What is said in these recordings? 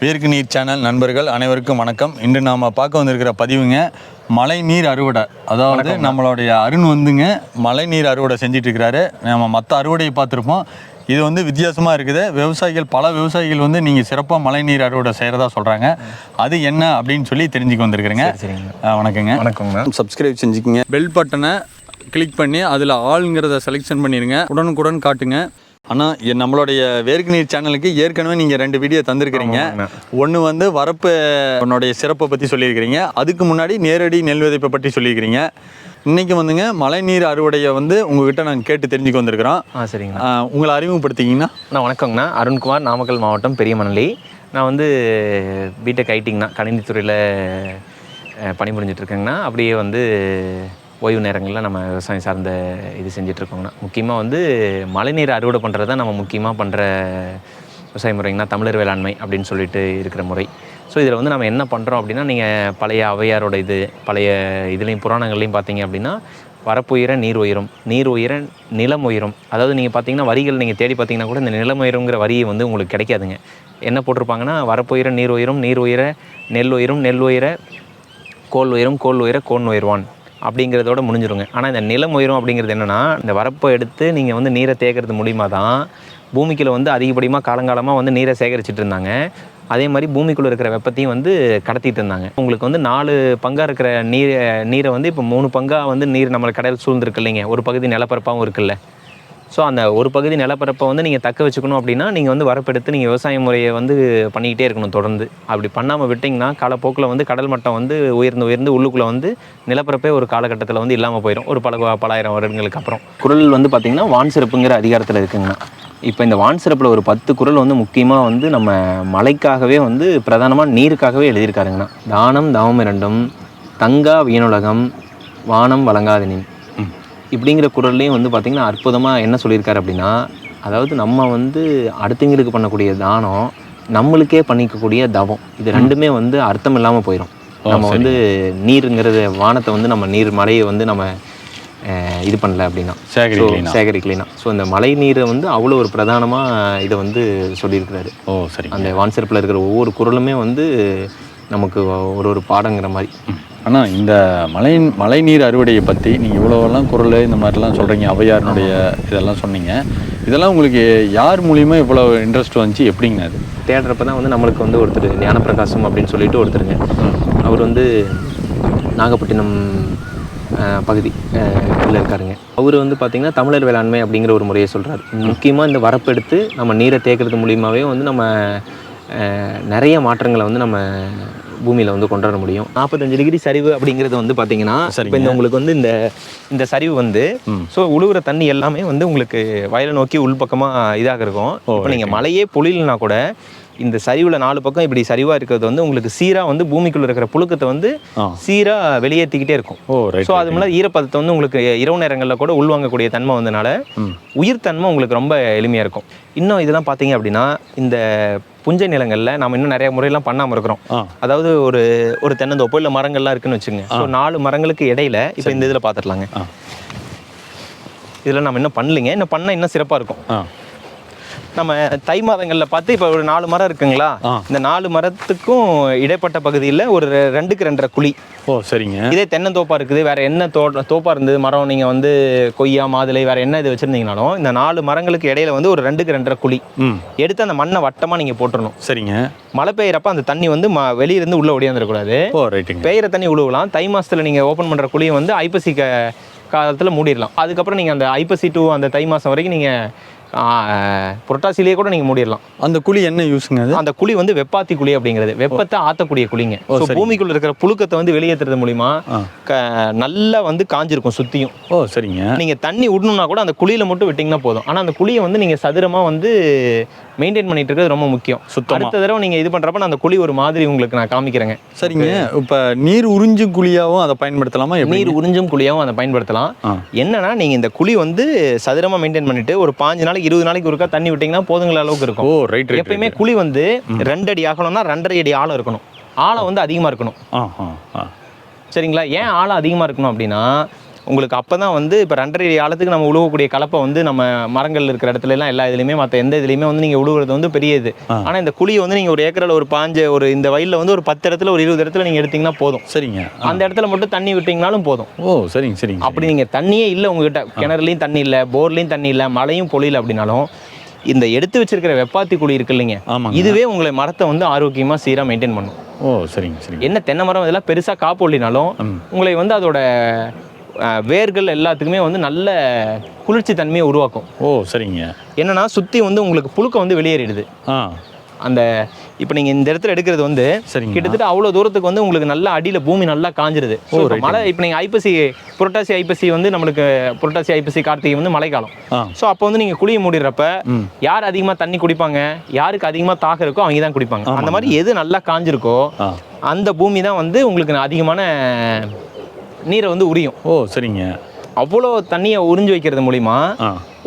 வேர்க்கு நீர் சேனல் நண்பர்கள் அனைவருக்கும் வணக்கம். இன்று நாம் பார்க்க வந்திருக்கிற பதிவுங்க மழை நீர் அறுவடை. அதாவது நம்மளுடைய அருண் வந்துங்க மழை நீர் அறுவடை செஞ்சுட்டு இருக்கிறாரு நம்ம மற்ற அறுவடையை பார்த்துருப்போம். இது வந்து வித்தியாசமாக இருக்குது. விவசாயிகள் பல விவசாயிகள் வந்து நீங்கள் சிறப்பாக மழை நீர் அறுவடை செய்கிறதா சொல்கிறாங்க அது என்ன அப்படின்னு சொல்லி தெரிஞ்சுக்க வந்திருக்கிறேங்க. ஆ, வணக்கங்க. வணக்கங்கண்ணா சப்ஸ்கிரைப் செஞ்சுக்கிங்க. பெல் பட்டனை கிளிக் பண்ணி அதில் ஆளுங்கிறத செலெக்ஷன் பண்ணிடுங்க உடனுக்குடன் காட்டுங்க. ஆனால் என் நம்மளுடைய வேர்க்கு நீர் சேனலுக்கு ஏற்கனவே நீங்கள் ரெண்டு வீடியோ தந்திருக்கிறீங்க. ஒன்று வந்து வரப்பு உன்னுடைய சிறப்பை பற்றி சொல்லியிருக்கிறீங்க. அதுக்கு முன்னாடி நேரடி நெல் விதைப்பை பற்றி சொல்லியிருக்கிறீங்க. இன்றைக்கி வந்துங்க மழைநீர் அறுவடையை வந்து உங்ககிட்ட நாங்கள் கேட்டு தெரிஞ்சுக்க வந்திருக்கிறோம். ஆ சரிங்கண்ணா ஆ, உங்களை அறிமுகப்படுத்திக்கிங்கன்னா அண்ணா வணக்கங்கண்ணா. அருண்குமார் நாமக்கல் மாவட்டம் பெரியமணலி. நான் வந்து பிடெக் ஐடிங்கண்ணா கணினித்துறையில் இருக்கேங்கண்ணா. அப்படியே வந்து ஓய்வு நேரங்களில் நம்ம விவசாயம் சார்ந்த இது செஞ்சிட்ருக்கோங்கண்ணா முக்கியமாக வந்து மழைநீர் அறுவடை பண்ணுறது தான் நம்ம முக்கியமாக பண்ணுற விவசாய முறைங்கண்ணா தமிழர் வேளாண்மை அப்படின்னு சொல்லிட்டு இருக்கிற முறை. ஸோ இதில் வந்து நம்ம என்ன பண்ணுறோம் அப்படின்னா நீங்கள் பழைய அவையாரோட இது பழைய இதுலேயும் புராணங்கள்லையும் பார்த்தீங்க அப்படின்னா வரப்புயிர நீர் உயரும். நீர் உயர நிலம் உயரும். அதாவது நீங்கள் பார்த்தீங்கன்னா வரிகள் நீங்கள் தேடி பார்த்தீங்கன்னா கூட இந்த நிலம் உயருங்கிற வரியை வந்து உங்களுக்கு கிடைக்காதுங்க. என்ன போட்டிருப்பாங்கன்னா வரப்புயிர நீர் உயரும் நீர் உயர நெல் உயரும் நெல் உயர கோல் உயரும் கோல் உயர கோன் உயர்வான். அப்படிங்கிறதோட முடிஞ்சிருங்க. ஆனால் இந்த நிலம் உயரும் அப்படிங்கிறது என்னென்னா இந்த வரப்பை எடுத்து நீங்கள் வந்து நீரை தேக்கிறது மூலிமா தான் பூமிக்குள்ள வந்து அதிகப்படியாக காலங்காலமாக வந்து நீரை சேகரிச்சிட்டு இருந்தாங்க. அதே மாதிரி பூமிக்குள்ளே இருக்கிற வெப்பத்தையும் வந்து கடத்திட்டு இருந்தாங்க. உங்களுக்கு வந்து நாலு பங்காக இருக்கிற நீர் நீரை வந்து இப்போ மூணு பங்காக வந்து நீர் நம்மளை கடையில் சூழ்ந்துருக்கு இல்லைங்க. ஒரு பகுதி நிலப்பரப்பாகவும் இருக்குல்ல. ஸோ அந்த ஒரு பகுதி நிலப்பரப்பை வந்து நீங்கள் தக்க வச்சுக்கணும் அப்படின்னா நீங்கள் வந்து வரப்பெடுத்து நீங்கள் விவசாய முறையை வந்து பண்ணிக்கிட்டே இருக்கணும் தொடர்ந்து. அப்படி பண்ணாமல் விட்டிங்கன்னா காலப்போக்கில் வந்து கடல் மட்டம் வந்து உயர்ந்து உயர்ந்து உள்ளுக்குள்ளே வந்து நிலப்பரப்பே ஒரு காலகட்டத்தில் வந்து இல்லாமல் போயிடும் ஒரு பல பலாயிரம் வருடங்களுக்கு அப்புறம். குரல் வந்து பார்த்திங்கன்னா வான் சிறப்புங்கிற அதிகாரத்தில் இருக்குங்கண்ணா இப்போ இந்த வான் சிறப்பில் ஒரு பத்து குரல் வந்து முக்கியமாக வந்து நம்ம மழைக்காகவே வந்து பிரதானமாக நீருக்காகவே எழுதியிருக்காருங்கண்ணா. தானம் தவம் இரண்டும் தங்கா வீணுலகம் வானம் வழங்காதனின். இப்படிங்கிற குரல்லையும் வந்து பார்த்திங்கன்னா அற்புதமாக என்ன சொல்லியிருக்காரு அப்படின்னா அதாவது நம்ம வந்து அடுத்தவங்களுக்கு பண்ணக்கூடிய தானம் நம்மளுக்கே பண்ணிக்கக்கூடிய தவம். இது ரெண்டுமே வந்து அர்த்தம் இல்லாமல் போயிடும் நம்ம வந்து நீருங்கிறது வானத்தை வந்து நம்ம நீர் மழையை வந்து நம்ம இது பண்ணல அப்படின்னா. சேகரிக்கலைன்னா ஸோ இந்த மழை நீரை வந்து அவ்வளோ ஒரு பிரதானமாக இதை வந்து சொல்லியிருக்கிறாரு. ஓ சரி அந்த வான் சிறப்பில் இருக்கிற ஒவ்வொரு குரலுமே வந்து நமக்கு ஒரு ஒரு பாடங்கிற மாதிரி. ஆனால் இந்த மழை மழைநீர் அறுவடையை பற்றி நீங்கள் இவ்வளோவெல்லாம் குரல் இந்த மாதிரிலாம் சொல்கிறீங்க ஔவையாரினுடைய இதெல்லாம் சொன்னீங்க. இதெல்லாம் உங்களுக்கு யார் மூலியமா இவ்வளோ இன்ட்ரெஸ்ட் வந்துச்சு? எப்படிங்க அது? தேடுறப்ப தான் வந்து நம்மளுக்கு வந்து ஒருத்தர் ஞானப்பிரகாசம் அப்படின்னு சொல்லிட்டு ஒருத்தருங்க. அவர் வந்து நாகப்பட்டினம் பகுதி இதில் இருக்காருங்க. அவர் வந்து பார்த்திங்கன்னா தமிழர் வேளாண்மை அப்படிங்கிற ஒரு முறையை சொல்கிறார் முக்கியமாக இந்த வரப்பெடுத்து நம்ம நீரை தேக்கிறது மூலியமாகவே வந்து நம்ம நிறைய மாற்றங்களை வந்து நம்ம பூமியில் வந்து கொண்டு வர முடியும். நாற்பத்தஞ்சு டிகிரி சரிவு அப்படிங்கிறது வந்து பார்த்தீங்கன்னா இப்போ இந்த உங்களுக்கு வந்து இந்த இந்த சரிவு வந்து ஸோ உழுவுற தண்ணி எல்லாமே வந்து உங்களுக்கு வயலை நோக்கி உள்பக்கமாக இதாக இருக்கும் இப்போ நீங்கள் மழையே பொழியலனா கூட இந்த சரிவில் நாலு பக்கம் இப்படி சரிவாக இருக்கிறது வந்து உங்களுக்கு சீராக வந்து பூமிக்குள்ள இருக்கிற புழுக்கத்தை வந்து. சீராக வெளியேற்றிக்கிட்டே இருக்கும். ஸோ அது மேலே ஈரப்பதத்தை வந்து உங்களுக்கு இரவு நேரங்களில் கூட உள்வாங்கக்கூடிய தன்மை வந்தனால உயிர் தன்மை உங்களுக்கு ரொம்ப எளிமையாக இருக்கும். இன்னும் இதெல்லாம் பார்த்தீங்க அப்படின்னா இந்த புஞ்சை நிலங்களில் நம்ம இன்னும் நிறைய முறையெல்லாம் பண்ணாமல் இருக்கிறோம். அதாவது ஒரு ஒரு தென்னந்தோப்போ இல்லை மரங்கள்லாம் இருக்குன்னு வச்சுங்க ஸோ நாலு மரங்களுக்கு இடையில இப்போ இந்த இதில் பார்த்துடலாங்க. ஆ. இதில் நம்ம இன்னும் பண்ணலைங்க. இன்னும் பண்ணால் இன்னும் சிறப்பாக இருக்கும். நம்ம தை மாதங்களில் பார்த்து இப்போ ஒரு நாலு மரம் இருக்குங்களா. இந்த நாலு மரத்துக்கும் இடைப்பட்ட பகுதியில் ஒரு ரெண்டுக்கு ரெண்டரை குழி. ஓ சரிங்க. இதே தென்னந்தோப்பா இருக்குது. வேற என்ன தோ தோப்பா இருந்தது? மரம் நீங்கள் வந்து கொய்யா மாதுளை வேற என்ன இது வச்சிருந்தீங்கனாலும் இந்த நாலு மரங்களுக்கு இடையில வந்து ஒரு ரெண்டுக்கு ரெண்டரை குழி. ம். எடுத்து அந்த மண்ணை வட்டமாக நீங்கள் போட்டுறணும். சரிங்க. மழை பெய்யறப்ப அந்த தண்ணி வந்து ம வெளியிருந்து உள்ளே ஒடியாந்துடக்கூடாது ஓ ரைட்டுங்க. பெய்கிற தண்ணி உழுவலாம். தை மாசத்துல நீங்கள் ஓப்பன் பண்ணுற குழியை வந்து ஐப்பசி க காலத்தில் மூடிடலாம். அதுக்கப்புறம் நீங்கள் அந்த ஐப்பசி டு அந்த தை மாதம் வரைக்கும் நீங்கள் புரட்டாசிலேயே கூட நீங்கள் மூடிடலாம். அந்த குழி என்ன யூஸுங்க அந்த குழி வந்து வெப்பாத்தி குழி அப்படிங்கிறது. வெப்பத்தை ஆற்றக்கூடிய குழிங்க. ஸோ பூமிக்குள்ள இருக்கிற புழுக்கத்தை வந்து வெளியேற்றுறது மூலிமா. க நல்லா வந்து காஞ்சிருக்கும் சுற்றியும் ஓ சரிங்க. நீங்க தண்ணி விடணும்னா கூட அந்த குழியில மட்டும் விட்டிங்கன்னா போதும். ஆனா அந்த குழியை வந்து நீங்க சதுரமா வந்து மெயின்டைன் பண்ணிட்டு இருக்கிறது ரொம்ப முக்கியம். சுத்தமா. அடுத்த தடவை நீங்க இது பண்றப்ப நான் அந்த குழி ஒரு மாதிரி உங்களுக்கு நான் காமிக்கிறேங்க. சரிங்க. இப்போ நீர் உறிஞ்சும் குழியாவும் அதை பயன்படுத்தலாமா நீர் உறிஞ்சும் குழியாவும் அதை பயன்படுத்தலாம். என்னன்னா நீங்க இந்த குழி வந்து சதுரமா மெயின்டைன் பண்ணிட்டு ஒரு பாஞ்சு நாளைக்கு இருபது நாளைக்கு ஒருக்கா தண்ணி விட்டீங்கன்னா போதுங்கிற அளவுக்கு ஓ இருக்கும் ரைட் ரைட் எப்பயுமே குழி வந்து ரெண்டு அடி ஆகணும்னா ரெண்டரை அடி ஆழம் இருக்கணும். ஆழம் வந்து அதிகமா இருக்கணும். சரிங்களா? ஏன் ஆழம் அதிகமாக இருக்கணும் அப்படின்னா உங்களுக்கு அப்போ தான் வந்து இப்போ ரெண்டரை அடி ஆழத்துக்கு நம்ம உழுவக்கூடிய கலப்பை வந்து நம்ம மரங்கள் இருக்கிற இடத்துல எல்லாம் எல்லா இதுலையுமே மற்ற எந்த இதுலையுமே வந்து நீங்கள் உழுவுறது வந்து பெரிய இது ஆனால் இந்த குழியை வந்து நீங்கள் ஒரு ஏக்கரில் ஒரு பாஞ்சு ஒரு இந்த வயலில் வந்து ஒரு பத்து இடத்துல ஒரு இருபது இடத்துல நீங்கள் எடுத்தீங்கன்னா போதும். சரிங்க. அந்த இடத்துல மட்டும் தண்ணி விட்டீங்கனாலும் போதும். ஓ சரிங்க சரிங்க அப்படி நீங்கள் தண்ணியே இல்லை உங்ககிட்ட. கிணறுலையும் தண்ணி இல்லை போர்லையும் தண்ணி இல்லை மழையும் பொழியல அப்படின்னாலும் இந்த எடுத்து வச்சிருக்கிற வெப்பாத்தி குழி இருக்கு இல்லைங்க இதுவே உங்களை மரத்தை வந்து ஆரோக்கியமாக சீராக மெயின்டைன் பண்ணும். ஓ சரிங்க சரிங்க. என்ன தென்னை மரம் இதெல்லாம் காப்பொல்லினாலும் ம். உங்களை வந்து அதோட வேர்கள் எல்லாத்துக்குமே வந்து நல்ல குளிர்ச்சி தன்மையை உருவாக்கும். ஓ சரிங்க. என்னன்னா சுற்றி வந்து உங்களுக்கு புழுக்க வந்து வெளியேறிடுது. ஆ. அந்த இப்போ நீங்கள் இந்த இடத்துல எடுக்கிறது வந்து கிட்டத்தட்ட அவ்வளோ தூரத்துக்கு வந்து உங்களுக்கு நல்லா அடியில் பூமி நல்லா காஞ்சிருது. right. மழை இப்போ நீங்கள் ஐப்பசி புரட்டாசி ஐப்பசி வந்து நம்மளுக்கு புரட்டாசி ஐப்பசி கார்த்திகை வந்து மழைக்காலம். ஸோ அப்போ வந்து நீங்கள் குழியை மூடிடுறப்ப யார் அதிகமாக தண்ணி குடிப்பாங்க? யாருக்கு அதிகமாக தாகம் இருக்கோ அவங்க தான் குடிப்பாங்க. அந்த. மாதிரி எது நல்லா காஞ்சிருக்கோ அந்த பூமி தான் வந்து உங்களுக்கு அதிகமான நீரை வந்து உரியும். ஓ சரிங்க. அவ்வளோ தண்ணியை உறிஞ்சு வைக்கிறது மூலிமா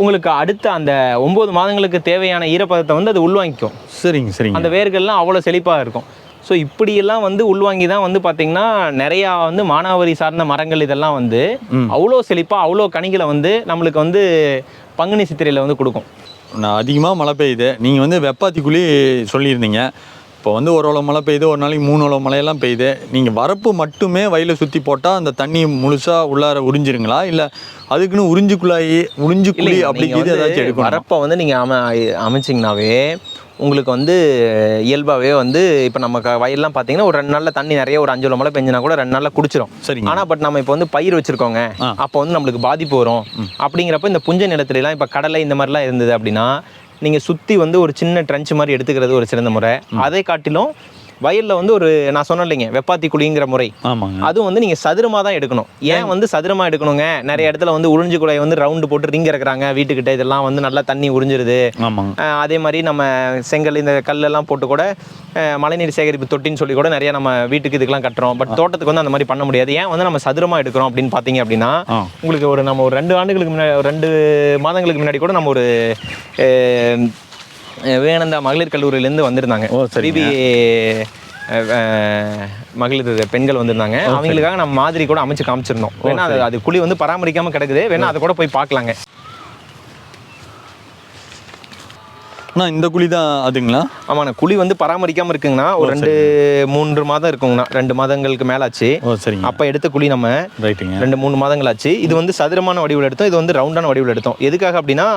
உங்களுக்கு அடுத்த அந்த ஒம்பது மாதங்களுக்கு தேவையான ஈரப்பதத்தை வந்து அது உள்வாங்கிக்கும். சரிங்க சரிங்க. அந்த வேர்கள்லாம் அவ்வளோ செழிப்பாக இருக்கும். ஸோ இப்படியெல்லாம் வந்து உள்வாங்கி தான் வந்து பார்த்திங்கன்னா நிறையா வந்து மானாவாரி சார்ந்த மரங்கள் இதெல்லாம் வந்து. அவ்வளோ செழிப்பாக அவ்வளோ கனிகளை வந்து நம்மளுக்கு வந்து பங்குனி சித்திரையில் வந்து கொடுக்கும். நான் அதிகமாக மழை பெய்யுது. நீங்கள் வந்து வெப்பாத்திக்குழி சொல்லியிருந்தீங்க. இப்போ வந்து ஒரு அளவு மழை பெய்யுது ஒரு நாளைக்கு மூணு அளவு மழையெல்லாம் பெய்யுது. நீங்கள் வரப்பு மட்டுமே வயலை சுற்றி போட்டால் அந்த தண்ணி முழுசாக உள்ளார உறிஞ்சிருங்களா? இல்லை அதுக்குன்னு உறிஞ்சுக்குள்ளாயி உறிஞ்சுக்குழி இல்லைங்க, அப்படி நீங்க இது வந்து ஏதாச்சும் எடுக்கணும்? வரப்பை வந்து நீங்கள் அம அமைச்சிங்கனாவே உங்களுக்கு வந்து இயல்பாகவே வந்து இப்போ நம்ம வயல்லாம் பார்த்தீங்கன்னா ஒரு ரெண்டு நாளில் தண்ணி நிறைய ஒரு அஞ்சு மழை பெஞ்சினா கூட ரெண்டு நாளில் குடிச்சிரும். சரிங்க. ஆனால் பட் நம்ம இப்போ வந்து பயிர் வச்சிருக்கோங்க. அப்போ வந்து நம்மளுக்கு பாதிப்பு வரும். அப்படிங்கிறப்ப இந்த புஞ்ச நிலத்துலலாம் இப்போ கடலை இந்த மாதிரிலாம் இருந்தது அப்படின்னா நீங்கள் சுற்றி வந்து ஒரு சின்ன ட்ரென்ச் மாதிரி எடுத்துக்கிறது ஒரு சிறந்த முறை. அதை காட்டிலும் வயலில் வந்து ஒரு நான் சொன்னேன் இல்லைங்க வெப்பாத்தி குழிங்கிற முறை. ஆமாங்க. அதுவும் வந்து நீங்கள் சதுரமாக தான் எடுக்கணும். ஏன் வந்து சதுரமாக எடுக்கணுங்க? நிறைய இடத்துல வந்து உறிஞ்சு குழாய் வந்து ரவுண்டு போட்டு ரிங் இறக்குறாங்க. வீட்டுக்கிட்ட இதெல்லாம் வந்து நல்லா தண்ணி உறிஞ்சிருது. அதே மாதிரி நம்ம செங்கல் இந்த கல்லெல்லாம் போட்டு கூட மழைநீர் சேகரிப்பு தொட்டின்னு சொல்லி கூட நிறைய நம்ம வீட்டுக்கு இதுக்கெல்லாம் கட்டுறோம். பட் தோட்டத்துக்கு வந்து அந்த மாதிரி பண்ண முடியாது. ஏன் வந்து நம்ம சதுரமாக எடுக்கிறோம் அப்படின்னு பார்த்தீங்க அப்படின்னா உங்களுக்கு ஒரு நம்ம ஒரு ரெண்டு ஆண்டுகளுக்கு முன்னாடி ரெண்டு மாதங்களுக்கு முன்னாடி கூட நம்ம ஒரு விவேகானந்தா மகளிர் கல்லூரியிலேருந்து வந்திருந்தாங்க. ஓ, சரிங்க. பிபி மகளிர் பெண்கள் வந்திருந்தாங்க. அவங்களுக்காக நம்ம மாதிரி கூட அமைச்சு காமிச்சிருந்தோம். வேணா அது அது குழி வந்து பராமரிக்காம கிடக்குது. வேணா அதை கூட போய் பார்க்கலாங்க. அண்ணா இந்த குழி தான் அதுங்களா? ஆமாண்ணா குழி வந்து பராமரிக்காம இருக்குங்கண்ணா. ஒரு ரெண்டு மூன்று மாதம் இருக்குங்கண்ணா. ரெண்டு மாதங்களுக்கு மேல ஆச்சு ஓ சரிங்க. அப்போ எடுத்த குழி நம்ம ரைட்டுங்க. ரெண்டு மூணு மாதங்கள் ஆச்சு இது வந்து சதுரமான வடிவில் எடுத்தோம். இது வந்து ரவுண்டான வடிவில் எடுத்தோம். எதுக்காக அப்படின்னா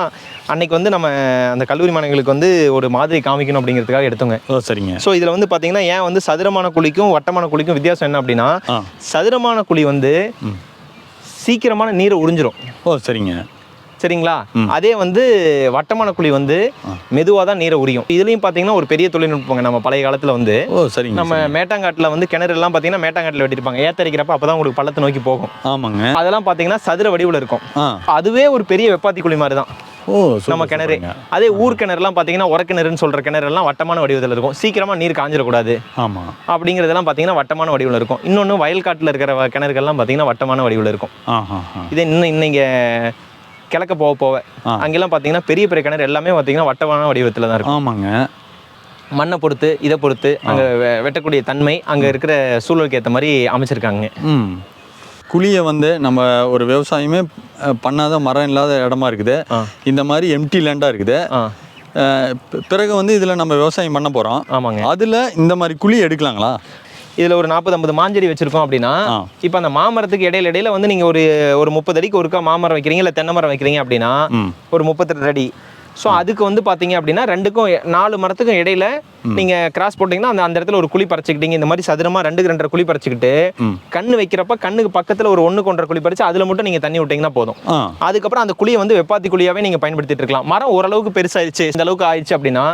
அன்னைக்கு வந்து நம்ம அந்த கல்லூரி மாணவர்களுக்கு வந்து ஒரு மாதிரி காமிக்கணும் அப்படிங்கிறதுக்காக எடுத்தோங்க. ஓ சரிங்க. ஸோ இதில் வந்து பார்த்தீங்கன்னா ஏன் வந்து சதுரமான குழிக்கும் வட்டமான குழிக்கும் வித்தியாசம் என்ன அப்படின்னா சதுரமான குழி வந்து. சீக்கிரமான நீரை உறிஞ்சிரும். ஓ சரிங்க. சரிங்களா? அதே வந்து வட்டமான குழி வந்து மெதுவாக தான் நீரை உரியும். இதுலேயும் பார்த்தீங்கன்னா ஒரு பெரிய தொழில்நுட்பங்க நம்ம பழைய காலத்தில் வந்து. சரிங்க நம்ம மேட்டாங்காட்டில் வந்து கிணறு எல்லாம் பார்த்தீங்கன்னா மேட்டாங்காட்டில் வெட்டிருப்பாங்க. ஏத்தரிக்கிறப்ப அப்போ தான் உங்களுக்கு பள்ளத்தை நோக்கி போகும். ஆமாங்க. அதெல்லாம் பார்த்தீங்கன்னா சதுர வடிவில் இருக்கும். அதுவே ஒரு பெரிய வெப்பாத்தி குழி மாதிரி தான். நம்ம கிணறு. அதே ஊர் கிணறுலாம் பார்த்தீங்கன்னா உரக்கிணறுன்னு சொல்கிற கிணறுலாம் வட்டமான வடிவத்தில் இருக்கும். சீக்கிரமாக நீர் காஞ்சிடக்கூடாது. ஆமாம் அப்படிங்கிறதெல்லாம் பார்த்தீங்கன்னா வட்டமான வடிவில் இருக்கும். இன்னொன்று வயல்காட்டில் இருக்கிற கிணறுகள்லாம் பார்த்தீங்கன்னா வட்டமான வடிவில் இருக்கும். இதே இன்னும் இன்னைங்க கிழக்க போக போக. அங்கெல்லாம் பார்த்தீங்கன்னா பெரிய பெரிய கிணறு எல்லாமே பார்த்தீங்கன்னா வட்டமான வடிவத்தில் தான் இருக்கும். ஆமாங்க. மண்ணை பொறுத்து இதை பொறுத்து அங்கே வெட்டக்கூடிய தன்மை அங்கே இருக்கிற சூழலுக்கு ஏற்ற மாதிரி அமைச்சிருக்காங்க. ம். குழியை வந்து நம்ம ஒரு விவசாயமே பண்ணாத மரம் இல்லாத இடமா இருக்குது. இந்த மாதிரி எம்டி லேண்டாக இருக்குது. பிறகு வந்து இதில் நம்ம விவசாயம் பண்ண போகிறோம் ஆமாங்க. அதில் இந்த மாதிரி குழி எடுக்கலாங்களா? இதில் ஒரு நாற்பது ஐம்பது மாஞ்செடி வச்சிருக்கோம் அப்படின்னா. இப்போ அந்த மாமரத்துக்கு இடையில இடையில வந்து நீங்கள் ஒரு ஒரு முப்பது அடிக்கு ஒருக்கா மாமரம் வைக்கிறீங்க இல்லை தென்னை மரம் வைக்கிறீங்க அப்படின்னா ஒரு முப்பத்தெட்டு அடி. ஸோ அதுக்கு வந்து பார்த்தீங்க அப்படின்னா ரெண்டுக்கும் நாலு மரத்துக்கும் இடையில நீங்கள் கிராஸ் போட்டிங்கன்னா அந்த அந்த இடத்துல ஒரு குழி பறிச்சுக்கிட்டீங்க. இந்த மாதிரி சதுரமாக ரெண்டுக்கு ரெண்டரை குழி பறிச்சுக்கிட்டு கண்ணு வைக்கிறப்ப கண்ணுக்கு பக்கத்தில் ஒரு ஒன்று கொண்டரை குழி பறிச்சு அதில் மட்டும் நீங்கள் தண்ணி விட்டீங்கன்னா போதும். அதுக்கப்புறம் அந்த குழியை வந்து வெப்பாத்தி குழியாவே நீங்கள் பயன்படுத்திட்டு இருக்கலாம். மரம் ஓரளவுக்கு பெருசாயிருச்சு. இந்த அளவுக்கு ஆயிடுச்சு அப்படின்னா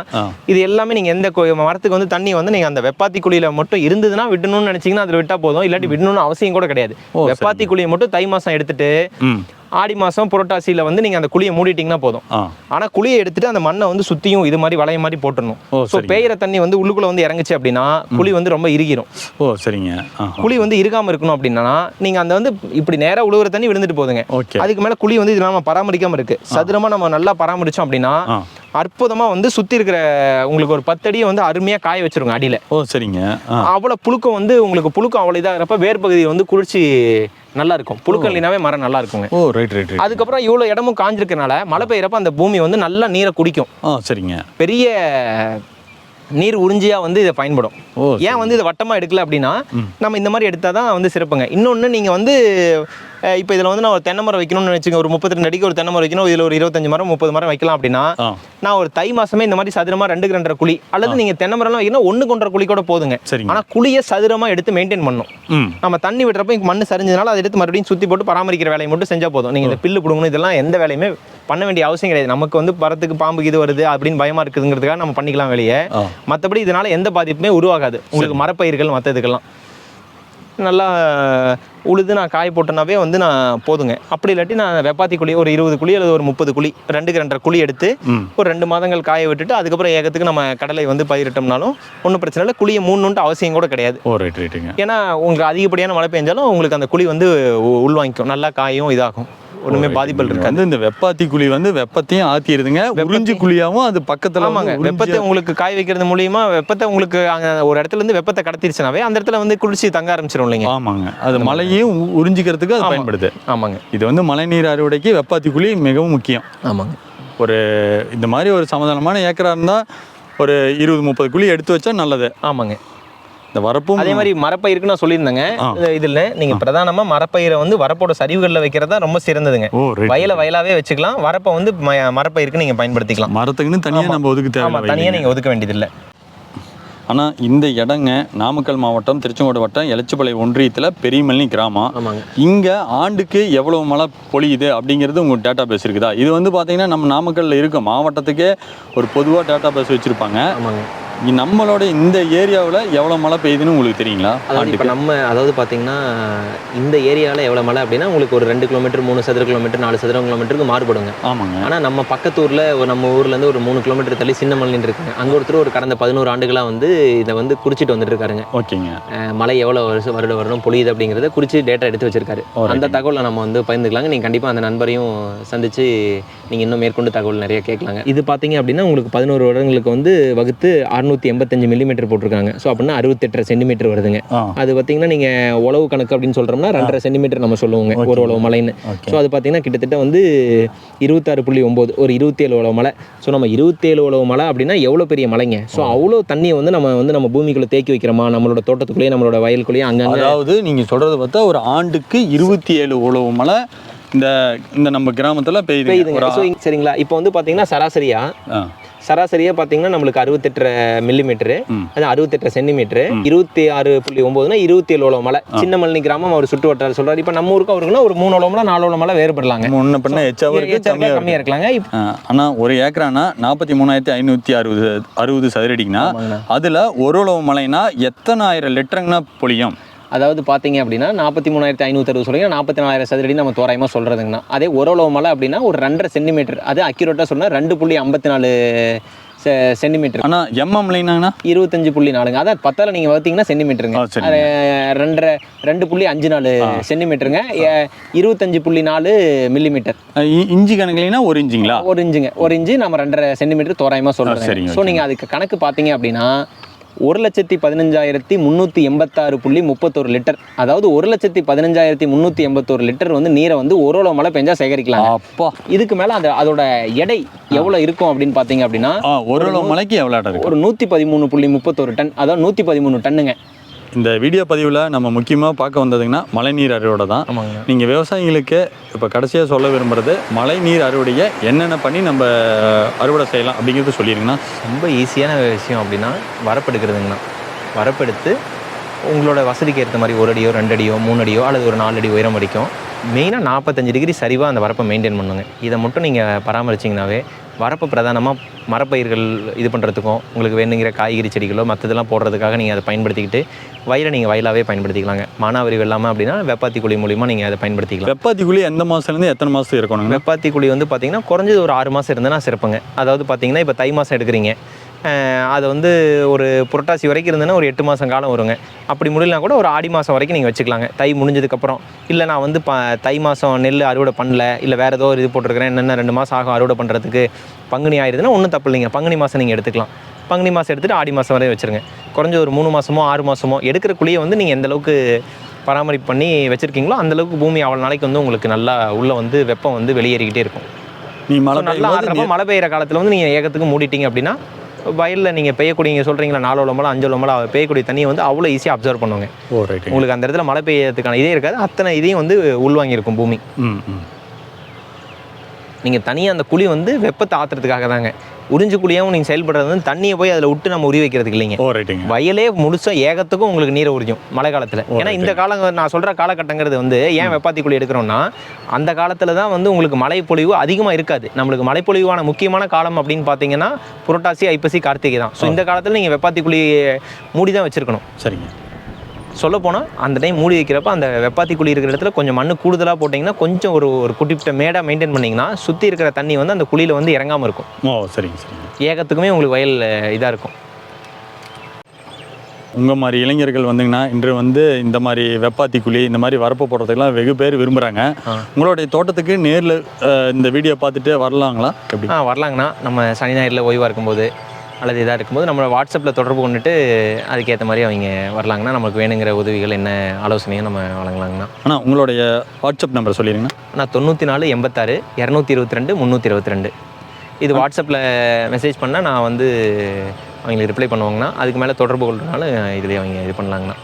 இது எல்லாமே நீங்கள் எந்த மரத்துக்கு வந்து தண்ணி வந்து நீங்கள் அந்த வெப்பாத்தி குழியில மட்டும் இருந்ததுன்னா விடணும்னு நினச்சிங்கன்னா அதில் விட்டா போதும். இல்லாட்டி விடணும்னு அவசியம் கூட கிடையாது. வெப்பாத்தி குழியை மட்டும் தை மாதம் எடுத்துட்டு ஆடி மாதம் புரட்டாசியில் வந்து நீங்கள் அந்த குழியை மூடிட்டீங்கன்னா போதும். ஆ. ஆனால் குழியை எடுத்துட்டு அந்த மண்ணை வந்து சுற்றியும் இது மாதிரி வளைய மாதிரி போட்டுடணும். ஸோ பெய்கிற தண்ணி வந்து உள்ளுக்குள்ளே வந்து இறங்குச்சு அப்படின்னா குழி வந்து ரொம்ப இறுகிரும். ஓ சரிங்க. குழி வந்து இருக்காமல் இருக்கணும் அப்படின்னா நீங்கள் அந்த வந்து இப்படி நேராக உழுவுற தண்ணி விழுந்துட்டு போகுதுங்க. ஓகே. அதுக்கு மேலே குழி வந்து இது நம்ம பராமரிக்காமல் இருக்கு சதுரமாக நம்ம நல்லா பராமரிச்சோம் அப்படின்னா அற்புதமாக வந்து சுற்றி இருக்கிற உங்களுக்கு ஒரு பத்தடியை வந்து அருமையாக காய வச்சிருங்க அடியில். ஓ சரிங்க. அவ்வளோ புழுக்கம் வந்து உங்களுக்கு புழுக்கம் அவ்வளோ இதாகிறப்ப வேர் பகுதி வந்து குளிர்ச்சி நல்லா இருக்கும். புழுக்கம் இல்லைனாவே மரம் நல்லா இருக்குங்க. ஓ ரைட் ரைட் ரைட் அதுக்கப்புறம் இவ்வளோ இடமும் காஞ்சிருக்கனால மழை பெய்யறப்ப அந்த பூமி வந்து நல்லா நீரை குடிக்கும். ஆ சரிங்க. பெரிய நீர் உறிஞ்சியா வந்து இதை பயன்படும். ஏன் வந்து இதை வட்டமாக எடுக்கல அப்படின்னா நம்ம இந்த மாதிரி எடுத்தால் தான் வந்து சிறப்புங்க. இன்னொன்று நீங்கள் வந்து இப்போ இதில் வந்து நான் ஒரு தென்னை மரம் வைக்கணும்னு வச்சுங்க ஒரு முப்பத்தி அடிக்கு ஒரு தென்னை மரம் வைக்கணும். இதில் ஒரு இருபத்தஞ்சு மரம் முப்பது மரம் வைக்கலாம் அப்படின்னா நான் ஒரு தை மாசமே இந்த மாதிரி சதுரமாக ரெண்டு ரெண்டரை குழி அல்லது நீங்கள் தென்னை மரம்லாம் வைக்கணும் ஒன்று கொண்டரை குழி கூட போதுங்க. சரிங்க. ஆனால் குழியை சதுரமாக எடுத்து மெயின்டைன் பண்ணணும். ம். நம்ம தண்ணி விடுறப்ப இங்கே மண் சரிஞ்சதுனால அதை எடுத்து மறுபடியும் சுற்றி போட்டு பராமரிக்கிற வேலையை மட்டும் செஞ்சால் போதும். நீங்கள் இந்த பில்லு பிடுங்கணும் இதெல்லாம் எந்த வேலையுமே பண்ண வேண்டிய அவசியம் கிடையாது. நமக்கு வந்து பறத்துக்கு பாம்பு இது வருது அப்படின்னு பயமா இருக்குதுங்கிறதுக்காக நம்ம பண்ணிக்கலாம் வேலையை ஆ. மற்றபடி இதனால எந்த பாதிப்புமே உருவாகாது. உங்களுக்கு மரப்பயிர்கள் மற்ற இதுக்கெல்லாம் நல்லா உழுது நான் காய போட்டேனாவே வந்து நான் போதுங்க. அப்படி இல்லாட்டி நான் வெப்பாத்தி குழி ஒரு இருபது குழி அல்லது ஒரு முப்பது குழி ரெண்டுக்கு ரெண்டரை குழி எடுத்து ஒரு ரெண்டு மாதங்கள் காய விட்டுட்டு அதுக்கப்புறம் ஏகத்துக்கு நம்ம கடலை வந்து பயிரிட்டோம்னாலும் ஒன்றும் பிரச்சனை இல்லை. குழியை மூணுன்ட்டு அவசியம் கூட கிடையாது. ஏன்னா உங்களுக்கு அதிகப்படியான மழை பெஞ்சாலும் உங்களுக்கு அந்த குழி வந்து உள்வாங்கிக்கும். நல்லா காயும் இதாகும். ஒன்றுமே பாதிப்புகள் இருக்காது. வந்து இந்த வெப்பாத்தி குழி வந்து வெப்பத்தையும் ஆத்திடுதுங்க உறிஞ்சி குழியாவும் அது பக்கத்துல ஆமாங்க. வெப்பத்தை உங்களுக்கு காய வைக்கிறது மூலியமா வெப்பத்தை உங்களுக்கு அங்க ஒரு இடத்துல இருந்து வெப்பத்தை கடத்திருச்சுனாவே அந்த இடத்துல வந்து குளிர்ச்சி தங்க ஆரம்பிச்சிடும் இல்லைங்க? ஆமாங்க. அது மழையும் உறிஞ்சிக்கிறதுக்கு அது. பயன்படுது. ஆமாங்க. இது வந்து மழைநீர் அறுவடைக்கு வெப்பாத்தி குழி மிகவும் முக்கியம். ஆமாங்க. ஒரு இந்த மாதிரி ஒரு சமாதானமான ஏக்கரா இருந்தா ஒரு இருபது முப்பது குழி எடுத்து வச்சா நல்லது. ஆமாங்க. இந்த வரப்பும் அதே மாதிரி மரப்பயிருக்கு நான் சொல்லியிருந்தேங்க. இதுல நீங்க பிரதானமா மரப்பயிரை வந்து வரப்போட சரிவுகளில் வைக்கிறதா ரொம்ப சிறந்ததுங்க. வயலை வயலாவே வச்சுக்கலாம். வரப்பை வந்து மரப்பயிருக்கு நீங்க பயன்படுத்திக்கலாம். மரத்துக்குன்னு தனியா ஆமா. நம்ம ஒதுக்கு தேவை தனியா நீங்க ஒதுக்க வேண்டியதில்லை. ஆனா இந்த இடங்க நாமக்கல் மாவட்டம் திருச்செங்கோடு வட்டம் எலச்சிப்பாளையம் ஒன்றியத்துல பெரியமல்லி கிராமம். இங்க ஆண்டுக்கு எவ்வளவு மழை பொழியுது அப்படிங்கிறது உங்க டேட்டா பேஸ் இருக்குதா? இது வந்து பாத்தீங்கன்னா நம்ம நாமக்கல்ல இருக்க மாவட்டத்துக்கே ஒரு பொதுவா டேட்டா பேஸ் வச்சிருப்பாங்க நம்மளோட இந்த ஏரியாவுல எவ்வளவு மழை பெய்யுதுன்னு உங்களுக்கு தெரியுங்களா? அதாவது இப்போ நம்ம அதாவது பார்த்தீங்கன்னா இந்த ஏரியாவில் எவ்வளோ மழை அப்படின்னா உங்களுக்கு ஒரு ரெண்டு கிலோமீட்டர் மூணு சதுர கிலோமீட்டர் நாலு சதுர கிலோமீட்டருக்கு மாறுபடுங்க. ஆமாங்க. ஆனால் நம்ம பக்கத்து ஊரில் நம்ம ஊர்லேருந்து ஒரு மூணு கிலோமீட்டர் தள்ளி சின்ன மலைன்னு இருக்குங்க அங்கே ஒருத்தர் ஒரு கடந்த பதினோரு ஆண்டுகளாக வந்து இதை வந்து குறிச்சிட்டு வந்துட்டு இருக்காருங்க ஓகேங்க மழை எவ்வளோ வருஷம் வருடம் வருடம் பொழியுது அப்படிங்கிறத குறித்து டேட்டா எடுத்து வச்சிருக்காரு. அந்த தகவலை நம்ம வந்து பகிர்ந்துக்கலாங்க. நீங்கள் கண்டிப்பாக அந்த நண்பரையும் சந்திச்சு நீங்கள் இன்னும் மேற்கொண்டு தகவல் நிறைய கேட்கலாங்க. இது பார்த்தீங்க அப்படின்னா உங்களுக்கு பதினோரு வருடங்களுக்கு வந்து வகுத்து அறுநூத்தி எண்பத்தஞ்சு மில்லிமீட்டர் போட்டிருக்காங்க. ஸோ அப்படின்னா அறுபத்தெட்டரை சென்டிமீட்டர் வருதுங்க. அது பார்த்தீங்கன்னா நீங்கள் உழவு கணக்கு அப்படின்னு சொல்கிறோம்னா ரெண்டரை சென்டிமீட்டர் நம்ம சொல்லுவோங்க ஒரு உழவு மலைன்னு. ஸோ அது பார்த்தீங்கன்னா கிட்டத்தட்ட வந்து இருபத்தாறு புள்ளி ஒம்பது ஒரு இருபத்தேழு உழவு மலை. ஸோ நம்ம இருபத்தேழு உழவு மலை அப்படின்னா எவ்வளோ பெரிய மலைங்க? ஸோ அவ்வளோ தண்ணியை வந்து நம்ம வந்து நம்ம பூமிக்குள்ளே தேக்கி வைக்கிறோமா? நம்மளோட தோட்டத்துக்குள்ளேயே நம்மளோட வயலுக்குள்ளேயே அங்கங்கே அதாவது நீங்க சொல்றது பார்த்தா ஒரு ஆண்டுக்கு இருபத்தி ஏழு உழவு மழை இந்த இந்த நம்ம கிராமத்துல பெய்யுது சரிங்களா? இப்போ வந்து பார்த்தீங்கன்னா சராசரியா சராசரியாக பார்த்தீங்கன்னா நம்மளுக்கு அறுபத்தெட்டு மில்லிமீட்டரு. அது அறுபத்தெட்டு சென்டிமீட்டரு இருபத்தி ஆறு புள்ளி ஒம்போதுனா இருபத்தி ஏழு மலை சின்ன மல்லி கிராமம் அவர் சுட்டு வட்டார சொல்றாரு. இப்போ நம்ம ஊருக்கு அவருக்குன்னா ஒரு மூணு மலை நாலு உழவு மலை வேறுபடலாங்க முன்ன பின்ன கம்மியாக இருக்கலாங்க. இப்போ ஆ, ஆனா ஒரு ஏக்கரானா நாற்பத்தி மூணாயிரத்தி ஐநூத்தி அறுபது அறுபது சதுரடிக்குன்னா. அதுல ஒரு உழவு மலைனா எத்தனை ஆயிரம் லிட்டருங்கண்ணா பொழியும்? அதாவது பார்த்தீங்க அப்படின்னா நாற்பத்தி மூணாயிரத்தி ஐநூற்றி அறுபது சொல்றீங்க நாற்பத்தி நாலாயிரம் சதுரடி நம்ம தோராயமாக சொல்கிறதுங்கண்ணா அதே ஒரு அளவு மலை அப்படின்னா ஒரு ரெண்டரை சென்டிமீட்டர். அது அக்யூரேட்டாக சொன்னால் ரெண்டு புள்ளி ஐம்பத்தி நாலு சென்டிமீட்டர். ஆனா எம்எம் லைனாங்கண்ணா? இருபத்தஞ்சு புள்ளி நாலுங்க. அதான் பத்தால நீங்கள் பார்த்தீங்கன்னா சென்டிமீட்டருங்க. ரெண்டரை ரெண்டு புள்ளி அஞ்சு நாலு சென்டிமீட்டருங்க. இருபத்தஞ்சு புள்ளி நாலு மில்லிமீட்டர். இஞ்சி கணக்குலனா ஒரு இஞ்சிங்களா? ஒரு இன்ச்சுங்க ஒரு இன்ச்சு நம்ம ரெண்டரை சென்டிமீட்டர் தோராயமாக சொல்கிறோம் சரிங்க, ஸோ நீங்கள் அதுக்கு கணக்கு பார்த்தீங்க அப்படின்னா ஒரு லட்சத்தி பதினஞ்சாயிரத்தி முந்நூற்றி எண்பத்தாறு புள்ளி முப்பத்தொரு லிட்டர். அதாவது ஒரு லட்சத்தி பதினஞ்சாயிரத்தி முந்நூற்றி எண்பத்தொரு லிட்டர் வந்து நீரை வந்து ஒரு அளவு மழை பெஞ்சா சேகரிக்கலாம் அப்பா. இதுக்கு மேலே அந்த அதோட எடை எவ்வளோ இருக்கும் அப்படின்னு பார்த்தீங்க அப்படின்னா ஒரு மலைக்கு எவ்வளோ ஒரு நூற்றி பதிமூணு புள்ளி முப்பத்தொரு டன் அதாவது நூற்றி பதிமூணு டன்னுங்க. இந்த வீடியோ பதிவில் நம்ம முக்கியமாக பார்க்க வந்ததுங்கன்னா மழைநீர் அறுவடை தான். ஆமாங்க. நீங்கள் விவசாயிகளுக்கு இப்போ கடைசியாக சொல்ல விரும்புறது மழைநீர் அறுவடையை என்னென்ன பண்ணி நம்ம அறுவடை செய்யலாம் அப்படிங்கிறது சொல்லிடுங்கண்ணா ரொம்ப ஈஸியான விஷயம் அப்படின்னா வரப்பெடுக்கிறதுங்கண்ணா. வரப்பெடுத்து உங்களோட வசதிக்கு ஏற்ற மாதிரி ஒரு அடியோ ரெண்டு அடியோ மூணு அடியோ அல்லது ஒரு நாலு அடி உயரம் வரைக்கும் மெயினாக நாற்பத்தஞ்சு டிகிரி சரிவாக அந்த வரப்பை மெயின்டைன் பண்ணுங்க. இதை மட்டும் நீங்கள் பராமரிச்சிங்கனாவே வரப்பை பிரதானமாக மரப்பயிர்கள் இது பண்ணுறதுக்கும் உங்களுக்கு வேணுங்கிற காய்கறி செடிகளோ மற்றதெல்லாம் போடுறதுக்காக நீங்கள் அதை பயன்படுத்திக்கிட்டு வயலை நீங்கள் வயலாகவே பயன்படுத்திக்கலாங்க. மானாவரி வெள்ளாமல் அப்படின்னா வெப்பாத்தி குழி மூலிமா நீங்கள் அதை பயன்படுத்திக்கலாம். வெப்பாத்தி குழி எந்த மாதத்துலேருந்து எத்தனை மாதத்துக்கு இருக்கணுங்க? வெப்பாத்தி குழி வந்து பார்த்தீங்கன்னா குறைஞ்சது ஒரு ஆறு மாதம் இருந்ததுன்னா சிறப்புங்க. அதாவது பார்த்தீங்கன்னா இப்போ தை மாதம் எடுக்கிறீங்க. அது வந்து ஒரு புரட்டாசி வரைக்கும் இருந்ததுன்னா ஒரு எட்டு மாதம் காலம் வருங்க. அப்படி முடியலனா கூட ஒரு ஆடி மாதம் வரைக்கும் நீங்கள் வச்சுக்கலாங்க. தை முடிஞ்சதுக்கப்புறம். இல்லை நான் வந்து ப தை மாதம் நெல் அறுவடை பண்ணல. இல்லை வேறு ஏதோ ஒரு இது போட்டிருக்கிறேன். என்னென்ன ரெண்டு மாதம் ஆகும் அறுவடை பண்ணுறதுக்கு பங்குனி ஆயிடுதுன்னா ஒன்றும் தப்பு இல்லைங்க. பங்குனி மாதம் நீங்கள் எடுத்துக்கலாம். பங்குனி மாதம் எடுத்துகிட்டு ஆடி மாதம் வரை வச்சுருங்க. குறைஞ்ச ஒரு மூணு மாதமோ ஆறு மாதமோ எடுக்கிற குழியை வந்து நீங்கள் எந்த அளவுக்கு பராமரிப்பு பண்ணி வச்சுருக்கீங்களோ அந்தளவுக்கு பூமி அவ்வளோ நாளைக்கு வந்து உங்களுக்கு நல்லா உள்ளே வந்து வெப்பம் வந்து வெளியேறிக்கிட்டே இருக்கும். நீ மழை நல்லா மழை பெய்யுற காலத்தில் வந்து நீங்கள் ஏகத்துக்கு மூடிட்டீங்க அப்படின்னா வயலில் நீங்கள் பெய்யக்கூடிய சொல்கிறீங்களா நாலு உலம்பலம் அஞ்சு உலம்பலம் பெய்யக்கூடிய தண்ணியை வந்து அவ்வளோ ஈஸியாக அப்சர்வ் பண்ணுவாங்க. உங்களுக்கு அந்த இடத்துல மழை பெய்யறதுக்கான இதே இருக்காது. அத்தனை இதையும் வந்து உள்வாங்கியிருக்கும் பூமி. ம் ம். நீங்கள் தனியாக அந்த குழி வந்து வெப்பத்தை ஆத்துறதுக்காக தாங்க உறிஞ்சு குழியாகவும் நீங்கள் செயல்படுறது வந்து தண்ணியை போய் அதில் விட்டு நம்ம உரி வைக்கிறதுக்கு இல்லைங்க. ஓ ரைட்டுங்க வயலே முழுசாக ஏகத்துக்கும் உங்களுக்கு நீரை உறிஞ்சும் மழை காலத்தில். ஏன்னா இந்த காலம் நான் சொல்கிற காலகட்டங்கிறது வந்து ஏன் வெப்பாத்தி குழி எடுக்கிறோம்னா அந்த காலத்தில் தான் வந்து உங்களுக்கு மழைப்பொழிவு அதிகமாக இருக்காது. நம்மளுக்கு மழைப்பொழிவான முக்கியமான காலம் அப்படின்னு பார்த்தீங்கன்னா புரட்டாசி ஐப்பசி கார்த்திகை தான். ஸோ இந்த காலத்தில் நீங்கள் வெப்பாத்தி குழி மூடி தான் வச்சுருக்கணும். சரிங்க. சொல்ல போனால் அந்த டைம் மூடி வைக்கிறப்ப அந்த வெப்பாத்தி குழி இருக்கிற இடத்துல கொஞ்சம் மண்ணு கூடுதலாக போட்டிங்கன்னா கொஞ்சம் ஒரு ஒரு குட்டிப்பிட்ட மேடாக மெயின்டைன் பண்ணிங்கன்னா சுற்றி இருக்கிற தண்ணி வந்து அந்த குழியில் வந்து இறங்காமல் இருக்கும். ஓ சரிங்க சரிங்க. ஏகத்துக்குமே உங்களுக்கு வயல் இதாக இருக்கும். உங்கள் மாதிரி இளைஞர்கள் வந்துங்கன்னா இன்று வந்து இந்த மாதிரி வெப்பாத்தி குழி இந்த மாதிரி வரப்பு போடுறதுக்கெல்லாம் வெகு பேர் விரும்புகிறாங்க. உங்களுடைய தோட்டத்துக்கு நேரில் இந்த வீடியோ பார்த்துட்டு வரலாங்களா? எப்படி? ஆ வரலாங்கண்ணா. நம்ம சனி ஞாயிறில் ஓய்வாக இருக்கும்போது அல்லது இதாக இருக்கும்போது நம்ம வாட்ஸ்அப்பில் தொடர்பு கொண்டுட்டு அதுக்கேற்ற மாதிரி அவங்க வரலாங்கண்ணா நமக்கு வேணுங்கிற உதவிகள் என்ன ஆலோசனையும் நம்ம வழங்கலாங்கண்ணா. அண்ணா உங்களுடைய வாட்ஸ்அப் நம்பர் சொல்லிடுங்கண்ணா. நான் தொண்ணூற்றி நாலு எண்பத்தாறு இரநூத்தி இருபத்தி ரெண்டு முந்நூற்றி இருபத்தி ரெண்டு இது வாட்ஸ்அப்பில் மெசேஜ் பண்ணால் நான் வந்து அவங்களுக்கு ரிப்ளை பண்ணுவாங்கண்ணா. அதுக்கு மேலே தொடர்பு கொள்றதுனால இதுலேயே அவங்க இது பண்ணலாங்கண்ணா.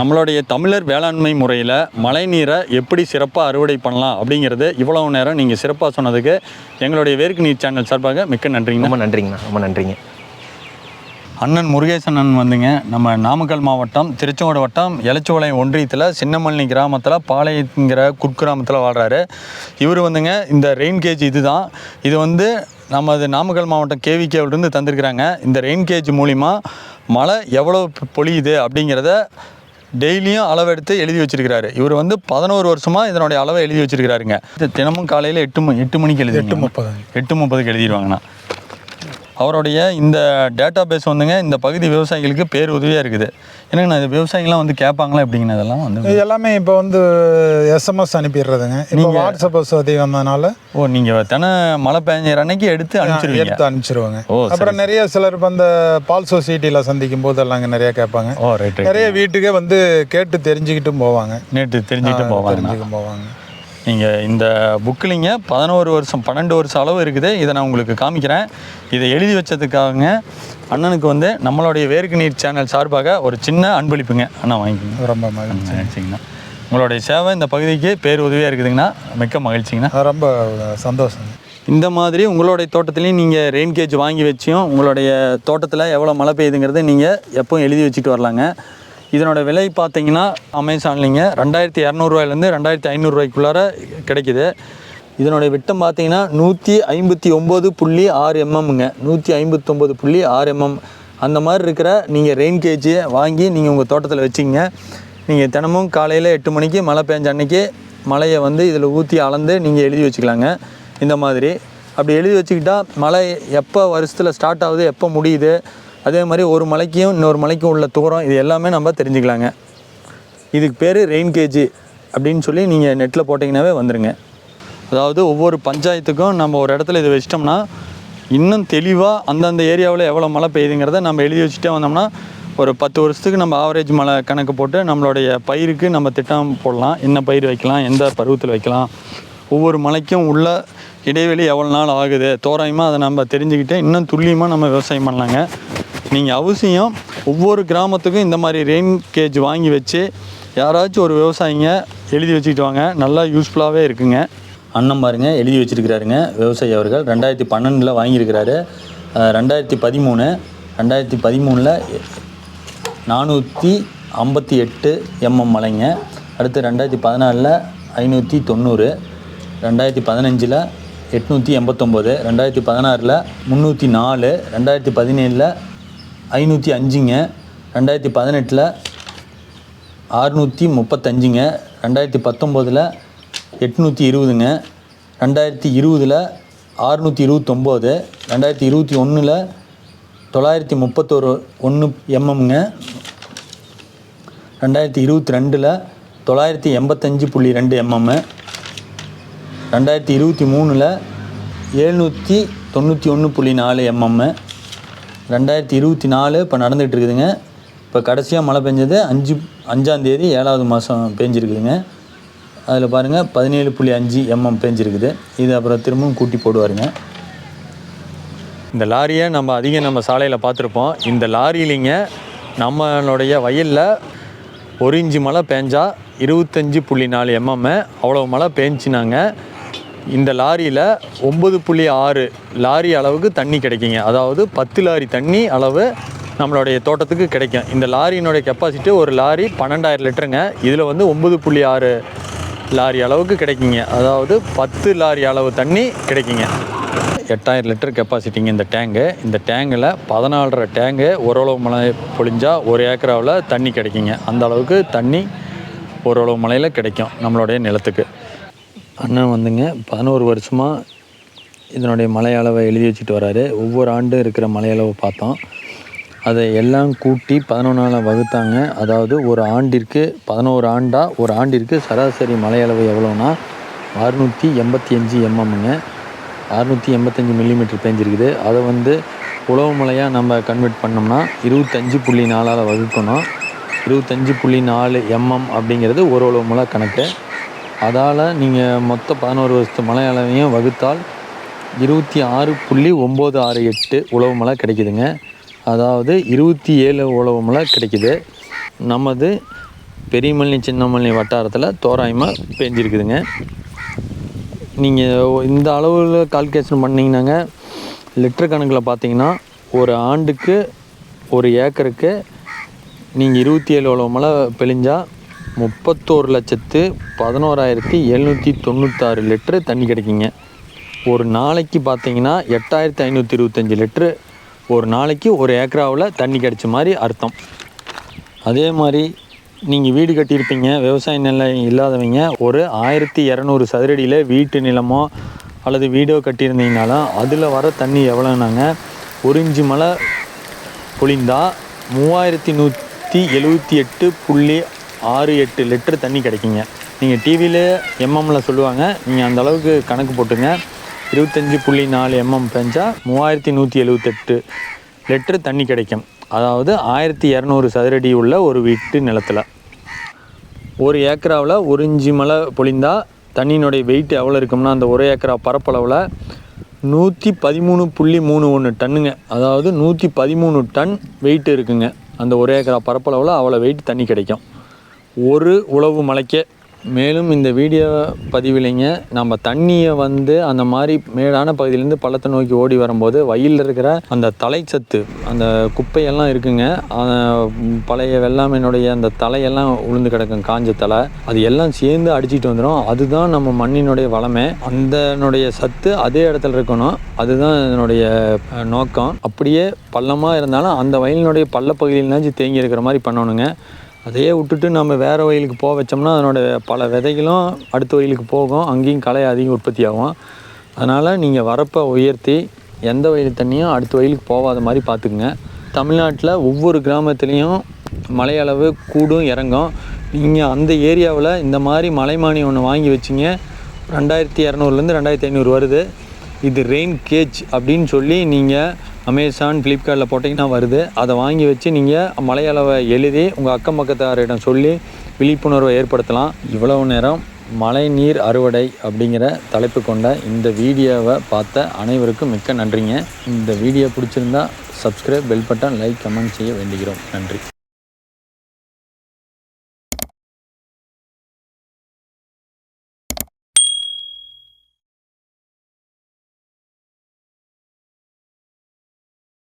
நம்மளுடைய தமிழர் வேளாண்மை முறையில் மழைநீரை எப்படி சிறப்பாக அறுவடை பண்ணலாம் அப்படிங்கிறது இவ்வளவு நேரம் நீங்கள் சிறப்பாக சொன்னதுக்கு எங்களுடைய வேர்க்கு நீர் சேனல் சார்பாக மிக்க நன்றிங்கண்ணா. ரொம்ப நன்றிங்கண்ணா ரொம்ப நன்றிங்க. அண்ணன் முருகேசன் வந்துங்க. நம்ம நாமக்கல் மாவட்டம் திருச்செங்கோடு வட்டம் எலச்சுவளை ஒன்றியத்தில் சின்னமல்லி கிராமத்தில் பாளையங்கிற குக்கிராமத்தில் வாழ்கிறாரு இவர் வந்துங்க இந்த ரெயின் கேஜ் இதுதான். இது வந்து நமது நாமக்கல் மாவட்டம் கேவிகேவிலிருந்து தந்திருக்கிறாங்க. இந்த ரெயின் கேஜ் மூலிமா மழை எவ்வளோ பொழியுது அப்படிங்கிறத டெய்லியும் அளவெடுத்து எழுதி வச்சிருக்கிறாரு. இவர் வந்து பதினோரு வருஷமாக இதனுடைய அளவை எழுதி வச்சிருக்கிறாருங்க. தினமும் காலையில் எட்டு மணி எட்டு மணிக்கு எழுதி எட்டு முப்பது. எட்டு முப்பதுக்கு எழுதிடுவாங்கண்ணா அவருடைய இந்த டேட்டா பேஸ் வந்துங்க இந்த பகுதி விவசாயிகளுக்கு பேர் உதவியாக இருக்குது என்னங்கண்ணா இது விவசாயிகள்லாம் வந்து கேட்பாங்களா எப்படிங்கண்ணா இதெல்லாம் வந்து? இது எல்லாமே இப்போ வந்து எஸ்எம்எஸ் அனுப்பிடுறதுங்க. இப்போ வாட்ஸ்அப் வசதி வந்ததுனால ஓ நீங்கள் தின மழை பெஞ்ச அன்னைக்கு எடுத்து அனுப்பிச்சிருவீங்க. எடுத்து அனுப்பிச்சிருவாங்க. ஓ, அப்புறம் நிறைய சிலர் இப்போ அந்த பால் சொசைட்டியில் சந்திக்கும் போது எல்லாம் இங்க நிறைய கேட்பாங்க. ஓ ரைட் நிறைய வீட்டுக்கே வந்து கேட்டு தெரிஞ்சுக்கிட்டும் போவாங்க. நேற்று தெரிஞ்சுக்கிட்டு போவாங்கண்ணா. தெரிஞ்சுக்கும் போவாங்க. நீங்கள் இந்த புக்கிலிங்க பதினோரு வருஷம் பன்னெண்டு வருஷம் அளவு இருக்குது. இதை நான் உங்களுக்கு காமிக்கிறேன். இதை எழுதி வச்சதுக்காகங்க அண்ணனுக்கு வந்து நம்மளுடைய வேர்க்கு நீர் சேனல் சார்பாக ஒரு சின்ன அன்பளிப்புங்க. அண்ணா வாங்கிக்கோங்க. ரொம்ப மகிழ்ச்சி. சரிங்கண்ணா உங்களுடைய சேவை இந்த பகுதிக்கு பேர் உதவியாக இருக்குதுங்கண்ணா. மிக்க மகிழ்ச்சிங்கண்ணா. ரொம்ப சந்தோஷம். இந்த மாதிரி உங்களுடைய தோட்டத்துலேயும் நீங்கள் ரெயின் கேஜ் வாங்கி வச்சியும் உங்களுடைய தோட்டத்தில் எவ்வளோ மழை பெய்யுதுங்கிறத நீங்கள் எப்பவும் எழுதி வச்சுட்டு வரலாங்க. இதனோட விலை பார்த்தீங்கன்னா அமேசான்லிங்க ரெண்டாயிரத்தி இரநூறுவாயிலேருந்து ரெண்டாயிரத்தி ஐநூறுரூவாய்க்குள்ளார கிடைக்குது. இதனுடைய விட்டம் பார்த்தீங்கன்னா நூற்றி ஐம்பத்தி ஒம்பது புள்ளி ஆறு எம்எம்ங்க நூற்றி ஐம்பத்தொம்பது புள்ளி ஆறு எம்எம். அந்த மாதிரி இருக்கிற நீங்கள் ரெயின் கேஜியை வாங்கி நீங்கள் உங்கள் தோட்டத்தில் வச்சிங்க. நீங்கள் தினமும் காலையில் எட்டு மணிக்கு மழை பெஞ்ச அன்னைக்கு மழையை வந்து இதில் ஊற்றி அளந்து நீங்கள் எழுதி வச்சுக்கலாங்க. இந்த மாதிரி. அப்படி எழுதி வச்சுக்கிட்டால் மழை எப்போ வருஷத்தில் ஸ்டார்ட் ஆகுது எப்போ முடியுது அதே மாதிரி ஒரு மலைக்கும் இன்னொரு மலைக்கும் உள்ள தூரம் இது எல்லாமே நம்ம தெரிஞ்சுக்கலாங்க. இதுக்கு பேர் ரெயின் கேஜி அப்படின்னு சொல்லி நீங்கள் நெட்டில் போட்டிங்கனாவே வந்துடுங்க அதாவது ஒவ்வொரு பஞ்சாயத்துக்கும் நம்ம ஒரு இடத்துல இதை வச்சிட்டோம்னா இன்னும் தெளிவாக அந்தந்த ஏரியாவில் எவ்வளோ மழை பெய்யுதுங்கிறத நம்ம எழுதி வச்சுட்டே வந்தோம்னா ஒரு பத்து வருஷத்துக்கு நம்ம ஆவரேஜ் மழை கணக்கு போட்டு நம்மளுடைய பயிருக்கு நம்ம திட்டம் போடலாம். என்ன பயிர் வைக்கலாம் எந்த பருவத்தில் வைக்கலாம் ஒவ்வொரு மலைக்கும் உள்ள இடைவெளி எவ்வளோ நாள் ஆகுது தோராயமாக அதை நம்ம தெரிஞ்சுக்கிட்டு இன்னும் துல்லியமாக நம்ம விவசாயம் பண்ணலாங்க. நீங்கள் அவசியம் ஒவ்வொரு கிராமத்துக்கும் இந்த மாதிரி ரெயின் கேஜ் வாங்கி வச்சு யாராச்சும் ஒரு விவசாயிங்க எழுதி வச்சுக்கிட்டு வாங்க. நல்லா யூஸ்ஃபுல்லாகவே இருக்குங்க. அண்ணன் பாருங்க எழுதி வச்சுருக்கிறாருங்க. விவசாயி அவர்கள் ரெண்டாயிரத்தி பன்னெண்டில் வாங்கியிருக்கிறாரு. ரெண்டாயிரத்தி பதிமூணு ரெண்டாயிரத்தி பதிமூணில் நானூற்றி ஐம்பத்தி எட்டு எம்எம் மலைங்க. அடுத்து ரெண்டாயிரத்தி பதினாலில் ஐநூற்றி தொண்ணூறு ரெண்டாயிரத்தி பதினஞ்சில் எட்நூற்றி எண்பத்தொம்போது ரெண்டாயிரத்தி பதினாறில் முந்நூற்றி நாலு ரெண்டாயிரத்தி பதினேழில் ஐநூற்றி அஞ்சுங்க. ரெண்டாயிரத்தி பதினெட்டில் ஆறுநூற்றி முப்பத்தஞ்சுங்க. ரெண்டாயிரத்தி பத்தொம்போதில் எட்நூற்றி இருபதுங்க. ரெண்டாயிரத்தி இருபதில் ஆறுநூற்றி இருபத்தொம்போது. ரெண்டாயிரத்தி இருபத்தி ஒன்றில் தொள்ளாயிரத்தி முப்பத்தொரு ஒன்று எம்எம்ங்க. ரெண்டாயிரத்தி இருபத்தி ரெண்டில் தொள்ளாயிரத்தி எண்பத்தஞ்சு புள்ளி ரெண்டு எம்எம்மு ரெண்டாயிரத்தி இருபத்தி மூணில் எழுநூற்றி தொண்ணூற்றி ஒன்று புள்ளி நாலு எம்எம்மு ரெண்டாயிரத்தி இருபத்தி நாலு இப்போ நடந்துகிட்டு இருக்குதுங்க இப்போ கடைசியாக மழை பெஞ்சது அஞ்சு அஞ்சாந்தேதி ஏழாவது மாதம் பெஞ்சிருக்குதுங்க. அதில் பாருங்கள் பதினேழு புள்ளி அஞ்சு எம்எம் பேஞ்சிருக்குது. இது அப்புறம் திரும்பவும் கூட்டி போடுவாருங்க. இந்த லாரியை நம்ம அதிகம் நம்ம சாலையில் பார்த்துருப்போம். இந்த லாரியிலிங்க நம்மளுடைய வயலில் ஒரு இஞ்சி மழை பேஞ்சால் இருபத்தஞ்சி புள்ளி நாலு எம்எம் அவ்வளோ மழை பேஞ்சினாங்க. இந்த லாரியில் ஒம்பது புள்ளி ஆறு லாரி அளவுக்கு தண்ணி கிடைக்குங்க. அதாவது பத்து லாரி தண்ணி அளவு நம்மளுடைய தோட்டத்துக்கு கிடைக்கும். இந்த லாரியினுடைய கெப்பாசிட்டி ஒரு லாரி பன்னெண்டாயிரம் லிட்டருங்க. இதில் வந்து ஒம்பது புள்ளி ஆறு லாரி அளவுக்கு கிடைக்குங்க. அதாவது பத்து லாரி அளவு தண்ணி கிடைக்குங்க. எட்டாயிரம் லிட்டர் கெப்பாசிட்டிங்க இந்த டேங்கு இந்த டேங்கில் பதினாலரை டேங்கு ஓரளவு மழை பொழிஞ்சால் ஒரு ஏக்கராவில் தண்ணி கிடைக்குங்க. அந்த அளவுக்கு தண்ணி ஓரளவு மழையில் கிடைக்கும் நம்மளுடைய நிலத்துக்கு. அண்ணன் வந்துங்க பதினோரு வருஷமாக இதனுடைய மலையளவை எழுதி வச்சுட்டு வராரு. ஒவ்வொரு ஆண்டும் இருக்கிற மலையளவை பார்த்தோம். அதை எல்லாம் கூட்டி பதினொன்றால் வகுத்தாங்க. அதாவது ஒரு ஆண்டிற்கு பதினோரு ஆண்டாக ஒரு ஆண்டிற்கு சராசரி மலையளவு எவ்வளோன்னா அறுநூற்றி எண்பத்தி அஞ்சு எம்எம்ங்க அறுநூற்றி எண்பத்தஞ்சு மில்லிமீட்டர் பேஞ்சிருக்குது. அதை வந்து உழவு மழையாக நம்ம கன்வெர்ட் பண்ணோம்னா இருபத்தஞ்சு புள்ளி நாலால் வகுக்கணும். இருபத்தஞ்சு புள்ளி நாலு எம்எம் அப்படிங்கிறது ஒரு உழவு மலை கணக்கு. அதால் நீங்கள் மொத்த பதினோரு வருஷத்து மலை அளவையும் வகுத்தால் இருபத்தி ஆறு புள்ளி ஒம்பது ஆறு எட்டு உழவு மலை கிடைக்குதுங்க. அதாவது இருபத்தி ஏழு உழவு மலை கிடைக்குது. நமது பெரியமல்லி சின்னமல்லி வட்டாரத்தில் தோராயமாக பேஞ்சிருக்குதுங்க. நீங்கள் இந்த அளவில் கால்குலேஷன் பண்ணிங்கன்னாங்க லிட்டர் கணக்கில் பார்த்தீங்கன்னா ஒரு ஆண்டுக்கு ஒரு ஏக்கருக்கு நீங்கள் இருபத்தி ஏழு உழவு மலை பெழிஞ்சா முப்பத்தோரு லட்சத்து பதினோராயிரத்தி எழுநூற்றி தொண்ணூத்தாறு லிட்ரு தண்ணி கிடைக்குங்க. ஒரு நாளைக்கு பார்த்தீங்கன்னா எட்டாயிரத்தி ஐநூற்றி இருபத்தஞ்சி லிட்ரு ஒரு நாளைக்கு ஒரு ஏக்கராவில் தண்ணி கிடைச்ச மாதிரி அர்த்தம். அதே மாதிரி நீங்கள் வீடு கட்டியிருப்பீங்க விவசாய நிலம் இல்லாதவங்க ஒரு ஆயிரத்தி இரநூறு சதுரடியில் வீட்டு நிலமோ அல்லது வீடோ கட்டியிருந்தீங்கனாலும் அதில் வர தண்ணி எவ்வளோனாங்க ஒரு இன்ச்சு மழை பொழிந்தால் மூவாயிரத்தி நூற்றி எழுபத்தி எட்டு புள்ளி ஆறு எட்டு லிட்டர் தண்ணி கிடைக்குங்க. நீங்கள் டிவியில் எம்எம்மில் சொல்லுவாங்க. நீங்கள் அந்த அளவுக்கு கணக்கு போட்டுங்க. இருபத்தஞ்சி புள்ளி நாலு எம்எம் பெஞ்சால் மூவாயிரத்தி நூற்றி எழுபத்தெட்டு லிட்டர் தண்ணி கிடைக்கும். அதாவது ஆயிரத்தி இரநூறு சதுரடி உள்ள ஒரு வீட்டு நிலத்தில். ஒரு ஏக்கராவில் ஒரு இஞ்சி மழை பொழிந்தால் தண்ணியினுடைய வெயிட் எவ்வளோ இருக்கும்னா அந்த ஒரு ஏக்கரா பரப்பளவில் நூற்றி பதிமூணு புள்ளி மூணு ஒன்று டன்னுங்க. அதாவது நூற்றி பதிமூணு டன் வெயிட் இருக்குங்க. அந்த ஒரு ஏக்கரா பரப்பளவில் அவ்வளோ வெயிட் தண்ணி கிடைக்கும். ஒரு உழவு மலைக்கே. மேலும் இந்த வீடியோ பதிவிலைங்க நம்ம தண்ணியை வந்து அந்த மாதிரி மேடான பகுதியிலேருந்து பள்ளத்தை நோக்கி ஓடி வரும்போது வயலில் இருக்கிற அந்த தலைச்சத்து அந்த குப்பையெல்லாம் இருக்குங்க. பழைய வெள்ளாமையினுடைய அந்த தலையெல்லாம் உளுந்து கிடக்கும் காஞ்ச தலை. அது எல்லாம் சேர்ந்து அடிச்சிட்டு வந்துடும் அதுதான் நம்ம மண்ணினுடைய வளமே. அந்தனுடைய சத்து அதே இடத்துல இருக்கணும். அதுதான் இதனுடைய நோக்கம். அப்படியே பள்ளமாக இருந்தாலும் அந்த வயலினுடைய பள்ளப்பகுதியிலாச்சும் தேங்கி இருக்கிற மாதிரி பண்ணணுங்க. அதையே விட்டுட்டு நம்ம வேறு வயலுக்கு போக வச்சோம்னா அதனோட பல விதைகளும் அடுத்த வயலுக்கு போகும். அங்கேயும் களை அதிகம் உற்பத்தி ஆகும். அதனால் நீங்கள் வரப்பை உயர்த்தி எந்த வயல் தண்ணியும் அடுத்த வயலுக்கு போகாத மாதிரி பார்த்துக்குங்க. தமிழ்நாட்டில் ஒவ்வொரு கிராமத்துலேயும் மழை அளவு கூடும் இறங்கும். நீங்கள் அந்த ஏரியாவில் இந்த மாதிரி மலைமானி ஒன்று வாங்கி வச்சிங்க. ரெண்டாயிரத்தி இரநூறுலேருந்து ரெண்டாயிரத்தி ஐநூறு வருது. இது ரெயின் கேஜ் அப்படின்னு சொல்லி நீங்கள் அமேசான் ஃப்ளிப்கார்ட்டில் போட்டிங்கன்னா வருது. அதை வாங்கி வச்சு நீங்கள் மலையளவை எழுதி உங்கள் அக்கம் பக்கத்தாரிடம் சொல்லி விழிப்புணர்வை ஏற்படுத்தலாம். இவ்வளவு நேரம் மழை நீர் அறுவடை அப்படிங்கிற தலைப்பு கொண்ட இந்த வீடியோவை பார்த்த அனைவருக்கும் மிக்க நன்றிங்க. இந்த வீடியோ பிடிச்சிருந்தா subscribe bell button like comment செய்ய வேண்டுகிறோம். நன்றி.